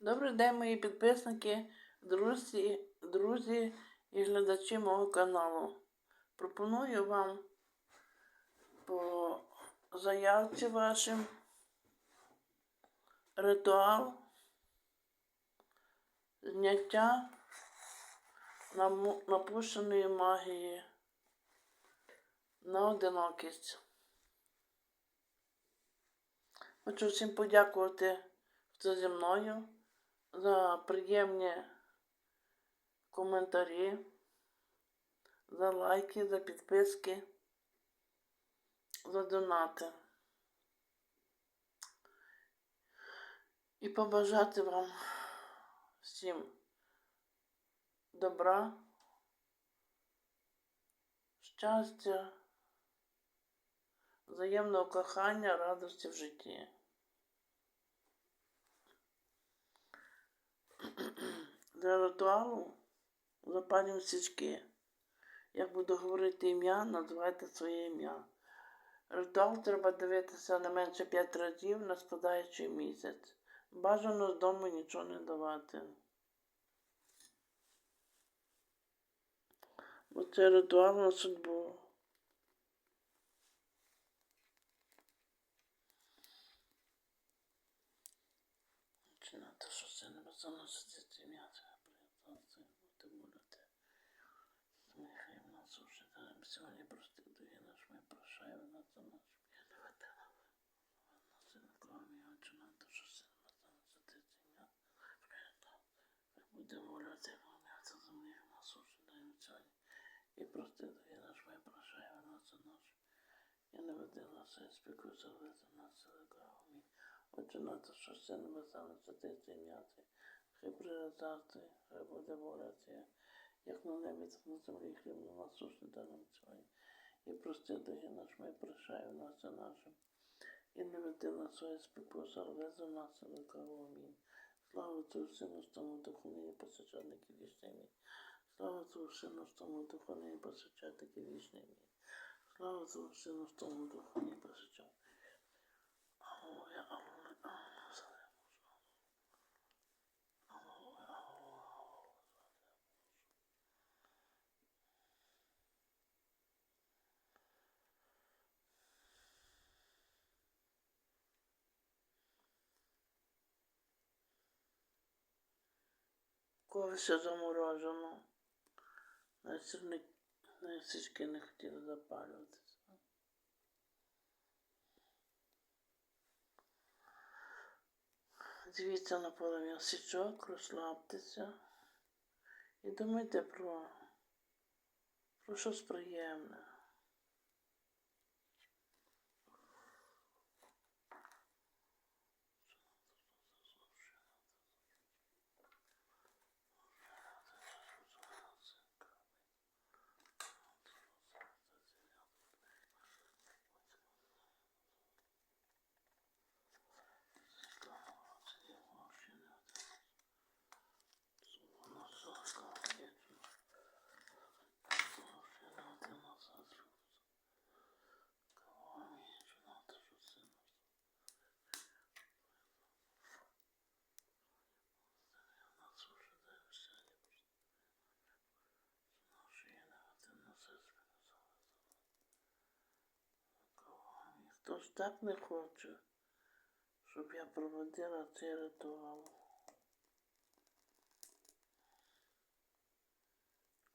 Добрий день, мої підписники, друзі, друзі і глядачі мого каналу. Пропоную вам по заявці вашим ритуал зняття напущеної магії на одинокість. Хочу всім подякувати, хто зі мною, за приємні коментарі, за лайки, за підписки, за донати. І побажати вам всім добра, щастя, взаємного кохання, радості в житті. Для ритуалу запалюємо свічки. Як буду говорити ім'я, називайте своє ім'я. Ритуал треба дивитися не менше 5 разів на складаючий місяць. Бажано з дому нічого не давати. Бо це ритуал на судьбу. Починати, що це не заносити ім'я, це приємно, бути молити. Нехай в нас уже там сьогодні прости дує наш, ми прощаємо на це наш. Я не ведела. На син крові, отче нам, то що син на це насадити ім'я. Приємно. Хай буде воля тебе, ім'я, це землі в нас уже даємо сьогодні. І прости дує наш, ми прощаємо на це наш. Я не ведела все, спіку завезе на це крові. Отче нам, то що син на це насадити ім'я. Хай прийде царство, хай буде воля як на небі, так на землі хліб на насушний дай нам сьогодні. І прости дорогі наш, ми прощаємо нас за нашим. І не веди на своє спокуса, але за нас великого амінь. Слава Отцю, Сину, Стому Духу, нині посичатники вічний мій. Слава Отцю, Сину, Стому Духу, нині посичатники вічний мій. Слава Отцю, Сину, Стому Духу, нині посичатники. Когось заморожено. На сірник, не хотіли запалюватися. Дивіться на половину січок, розслабтеся і думайте про, про щось приємне. Хто ж так не хоче, щоб я проводила цей ритуал.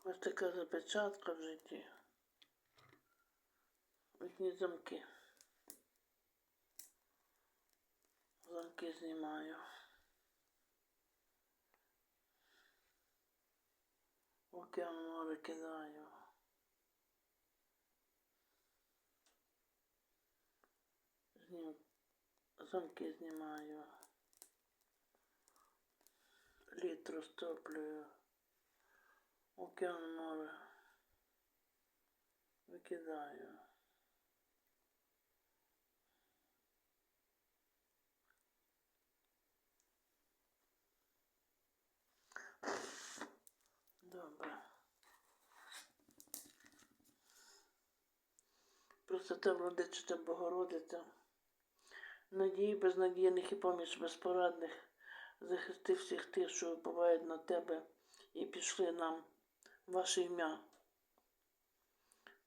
Ось така запечатка в житті. Одні замки. Замки знімаю. Океан море кидаю. Знім... Замки знімаю. Лід розтоплюю. Океан море. Викидаю. Добре. Просто Пресвята владичиця Богородиця, надії безнадійних і поміч безпорадних, захисти всіх тих, що випивають на тебе, і пішли нам ваше ім'я,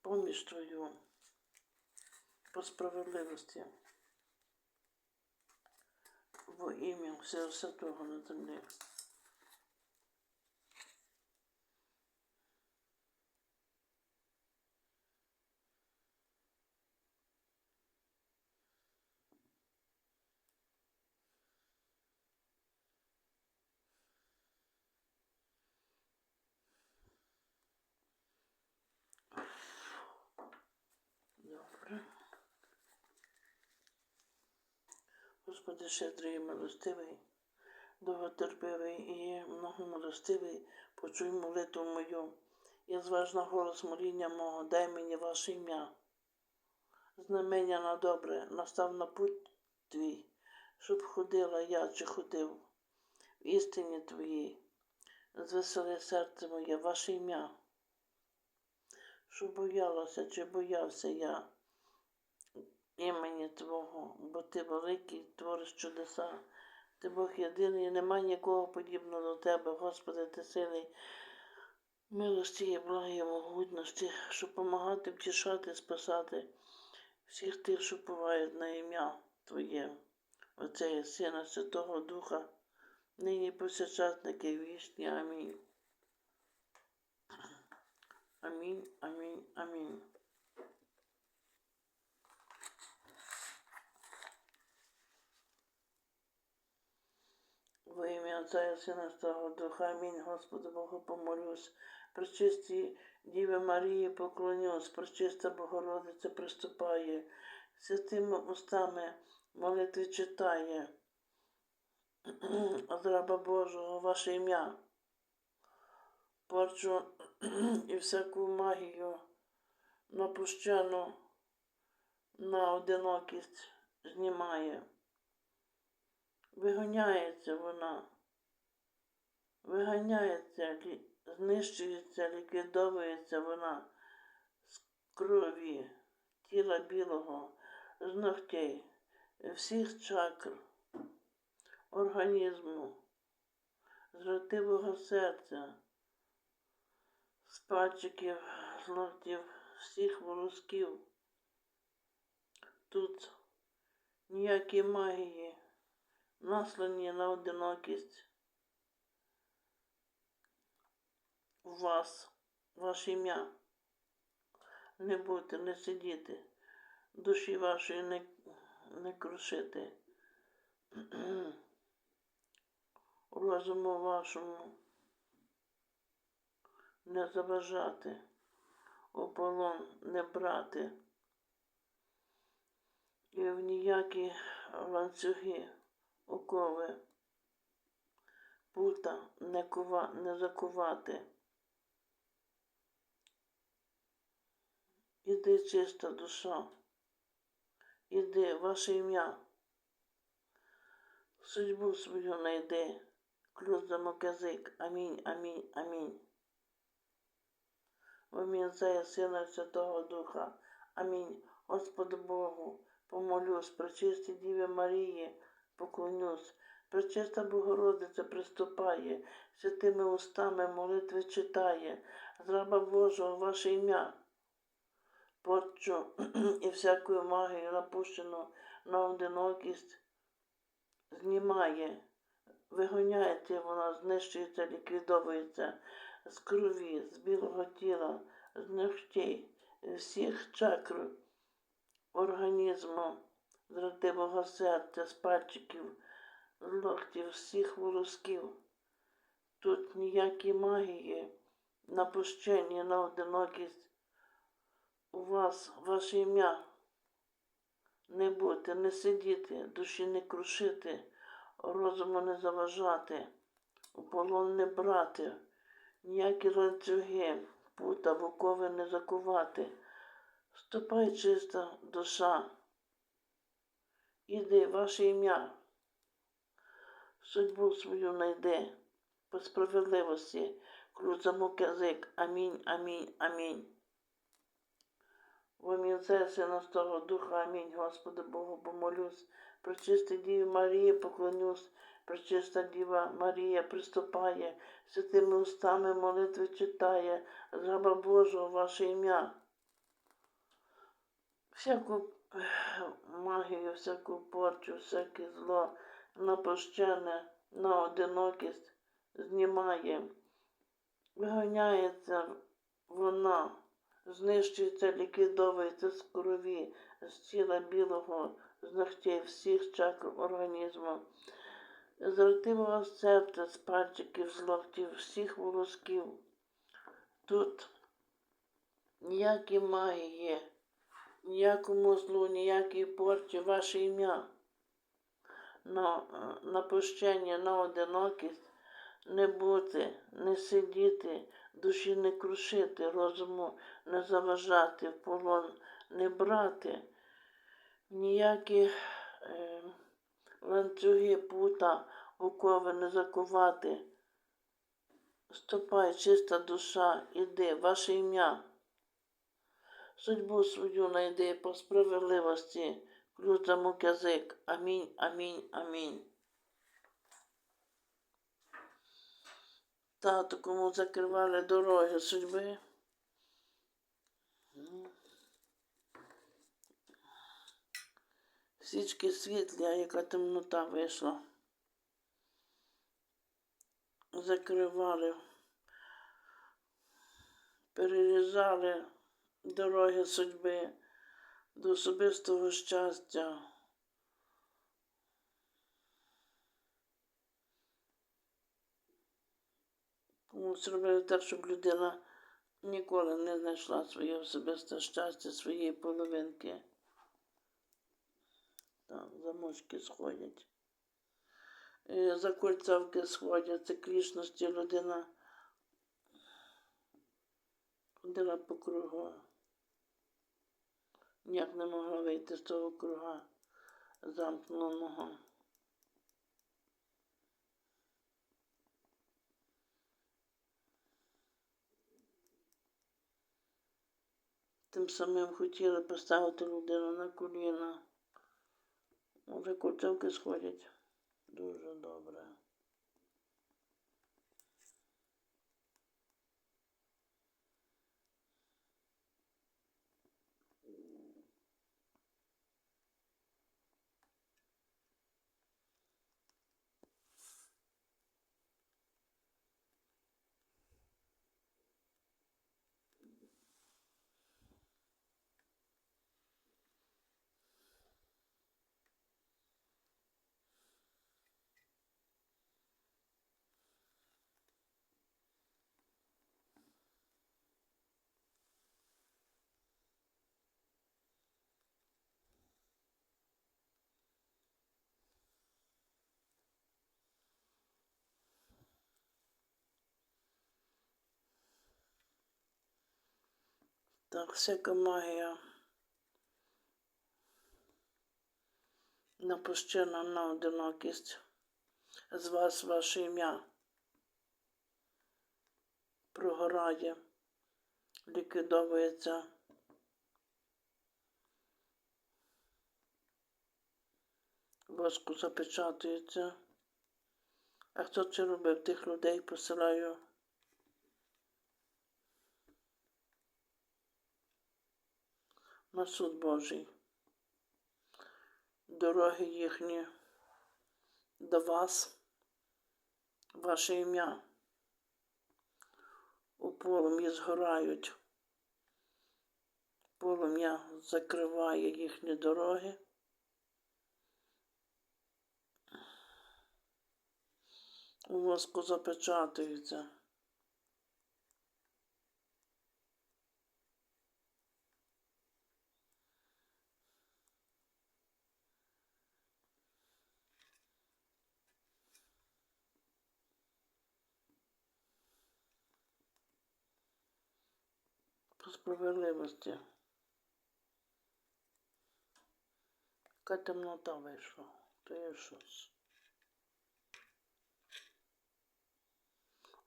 поміж Твою по справедливості. Во ім'я всього святого на землі. Добре. Господи, щедрий милостивий, довготерпивий і многомилостивий, почуй молитву мою, і зваж голос моління мого, дай мені ваше ім'я. Знамення на добре, настав на путь твій, щоб ходила я чи ходив в істині твоїй. Звесели серце моє, ваше ім'я, щоб боялася чи боявся я імені Твого, бо Ти великий, твориш чудеса. Ти Бог єдиний, і немає нікого подібного до Тебе, Господи, ти сильний, милості і благої могутності, щоб помагати, втішати, спасати всіх тих, що бувають на ім'я Твоє, Отця і Сина, Святого Духа, нині повсякчасники вічні. Амінь. Амінь, амінь, амінь. Во ім'я Отця і Сина Святого Духа, амінь. Господи Богу помолюсь. Пречисті Діви Марії поклонюсь, пречиста Богородиця приступає, святими устами молитви читає. Раба Божого, ваше ім'я. Порчу і всяку магію напущену на одинокість знімає. Виганяється вона, виганяється, знищується, ліквідовується вона з крові тіла білого, з ногтей, всіх чакр, організму, з ретивого серця, з пальчиків, з локтів, всіх волосків. Тут ніякі магії наслані на одинокість. Вас, ваше ім'я. Не бути, не сидіти, душі вашої не, не крушити. Розуму вашому не заважати, у полон не брати. І в ніякі ланцюги окови, пута не, кува, не закувати. Іди, чиста душа, іди, ваше ім'я, судьбу свою найди, ключ замок язик. Амінь, амінь, амінь. Ім'я Сина Святого Духа. Амінь. Господу Богу, помолюсь, пречисті Діві Марії, поклонюсь. Пречиста Богородиця приступає, святими устами молитви читає, з раба Божого ваше ім'я. Порчу і всяку магію напущену на одинокість знімає, вигоняється вона, знищується, ліквідовується з крові, з білого тіла, з ногтей, всіх чакр організму, з родивого серця, з пальчиків, з локтів, всіх волосків. Тут ніякі магії, напущені на одинокість. У вас, ваше ім'я, не бути, не сидіти, душі не крушити, розуму не заважати, у полон не брати, ніякі ланцюги, пута, вукови не закувати. Ступай, чиста душа, іди, ваше ім'я, судьбу свою найди, по справедливості, ключ замок язик. Амінь, амінь, амінь. В ім'я Сина Святого Духа, амінь, Господи Богу, помолюсь, прочисти Дію Марії, поклонюсь, Пречиста Діва Марія приступає, святими устами молитви читає, з раба Божого ваше ім'я. Всяку магію, всяку порчу, всяке зло напощене, на одинокість знімає, виганяється вона, знищується, ліквідовується з крові, з тіла білого, з ногтей всіх чакр організму. З ротивого серця, з пальчиків, з локтів, всіх волосків. Тут ніякі магії, ніякому злу, ніякій порчі, ваше ім'я. На, на пущення, на одинокість не бути, не сидіти, душі не крушити, розуму не заважати, в полон не брати, ніякі е, ланцюги, пута, окови не закувати. Ступай, чиста душа, іди, ваше ім'я. Судьбу свою найди по справедливості, ключ замок язик. Амінь, амінь, амінь. Тату, кому закривали дороги судьби. Свічки світлі, а яка темнота вийшла. Закривали, перерізали дороги судьби до особистого щастя. Зробили так, щоб людина ніколи не знайшла своє особисте щастя, своєї половинки. Так, замочки сходять. Е, За кольцавки сходять, циклічності людина ходила по кругу. Ніяк не могла вийти з того круга замкненого. Тим самим хотіли поставити людину на коліна. Може, кольцовки сходять. Дуже добре. Так, всяка магія напущена на одинокість. З вас ваше ім'я прогорає, ліквідовується. Воску запечатується. А хто це робив? Тих людей посилаю. На суд Божий. Дороги їхні до вас, ваше ім'я. У полум'ї згорають. Полум'я закриває їхні дороги. У воску запечатується. справедливості. Така темнота вийшла. То є щось.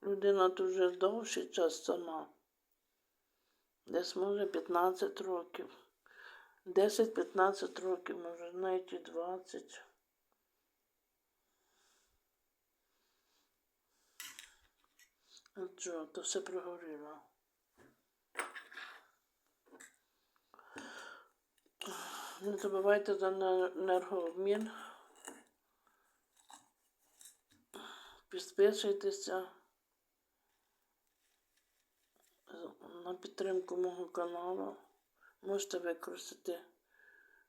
Людина тут вже довший час сама. Десь може 15 років. 10-15 років, може, навіть 20. А чого, то все прогоріло. Не забувайте за енергообмін. Підписуйтеся на підтримку мого каналу. Можете використати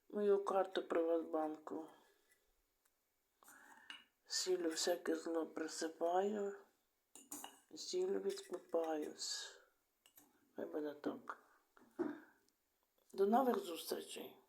мою карту Приватбанку. Сіллю всяке зло присипаю. і Сіллю відкупаюсь. Хай буде так. До нових зустрічей.